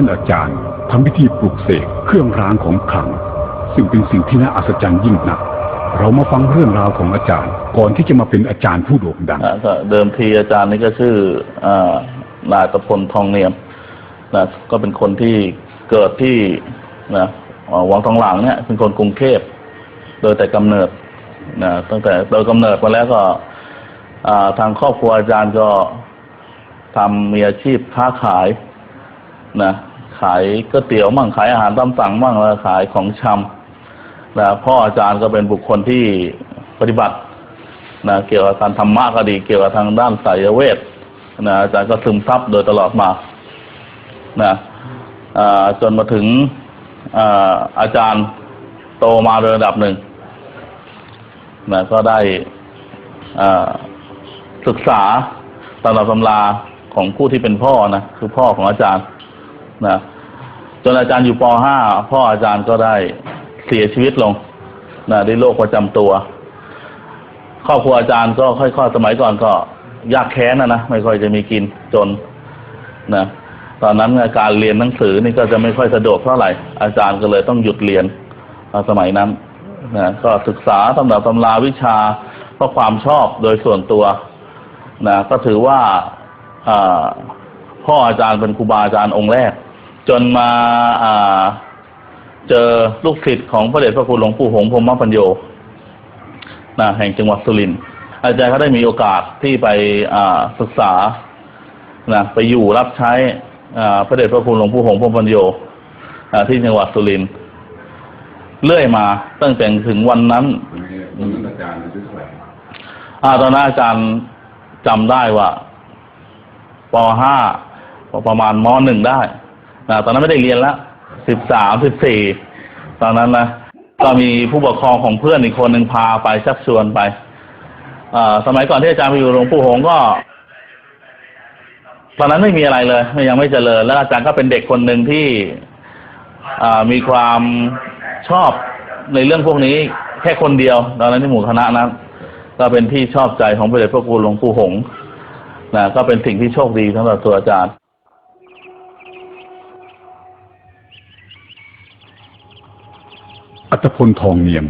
ท่านอาจารย์ทำพิธีปลุกเสกเครื่องรางของขลัง ซึ่งเป็นสิ่งที่น่าอัศจรรย์ยิ่งนัก เรามาฟังเรื่องราวของอาจารย์ ก่อนที่จะมาเป็นอาจารย์ผู้โด่งดังก็เดิมทีอาจารย์นี่ก็ชื่ออ่อนายตะพลทองเนียมนะก็เป็นคนที่เกิดที่นะเอ่อวังทองหลางเนี่ยเป็นคนกรุงเทพโดยแต่กำเนิดนะตั้งแต่โดยกำเนิดมาแล้วก็อ่าทางครอบครัวอาจารย์ก็ทำมีอาชีพค้าขายนะ ขายก๋วยเตี๋ยวมั่งขายอาหารตามสั่งมั่งแล้วขายของชำนะพ่ออาจารย์ก็เป็นบุคคลที่ปฏิบัตินะเกี่ยวกับการธรรมะก็ดี เกี่ยวกับทางด้านสายเวทนะอาจารย์ก็ซึมซับโดยตลอดมานะอ่าจนมาถึงอ่าอาจารย์โตมาโดยระดับหนึ่งนะก็ได้อ่าศึกษาตำรับตำราของผู้ที่เป็นพ่อนะคือพ่อของอาจารย์นะ จนอาจารย์อยู่ป .5 พ่ออาจารย์ก็ได้เสียชีวิตลงนะด้วยโรคประจำตัวครอบครัวอาจารย์ก็ค่อยๆสมัยก่อนก็ยากแค้นนะนะไม่ค่อยจะมีกินจนนะตอนนั้นการเรียนหนังสือนี่ก็จะไม่ค่อยสะดวกเท่าไหร่ อาจารย์ก็เลยต้องหยุดเรียนสมัยนั้นนะก็ศึกษาตำรับตำราวิชาเพราะความชอบโดยส่วนตัวนะก็ถือว่าพ่ออาจารย์เป็นครูบาอาจารย์องค์แรก จนมาอ่า เจอลูกศิษย์ของพระเดชพระคุณหลวงปู่หงส์พรหมปัญโยนะแห่งจังหวัดสุรินทร์อาจารย์เขาได้มีโอกาสที่ไปอ่าศึกษานะไปอยู่รับใช้อ่าพระเดชพระคุณหลวงปู่หงส์พรหมปัญโยอ่าที่จังหวัดสุรินทร์เรื่อยมาตั้งแต่ถึงวันนั้นอาจารย์อายุเท่าไหร่อ่าตอนนั้นอาจารย์จำได้ว่าป .5 ประมาณม .1 ได้นะ ตอนนั้นไม่ได้เรียนแล้วสิบสามสิบสี่ตอนนั้นนะก็มีผู้ปกครองของเพื่อนอีกคนหนึ่งพาไปชักชวนไปอสมัยก่อนที่อาจารย์ไปอยู่หลวงปู่หงก็ ตอนนั้นไม่มีอะไรเลยยังไม่เจริญ แล้วอาจารย์ก็เป็นเด็กคนหนึ่งที่มีความชอบในเรื่องพวกนี้แค่คนเดียว ตอนนั้นที่หมู่คณะนั้นก็เป็นที่ชอบใจของพระเดชพระคุณหลวงปู่หงนะก็เป็นสิ่งที่โชคดีสำหรับตัวอาจารย์ อัตพลทองเนียม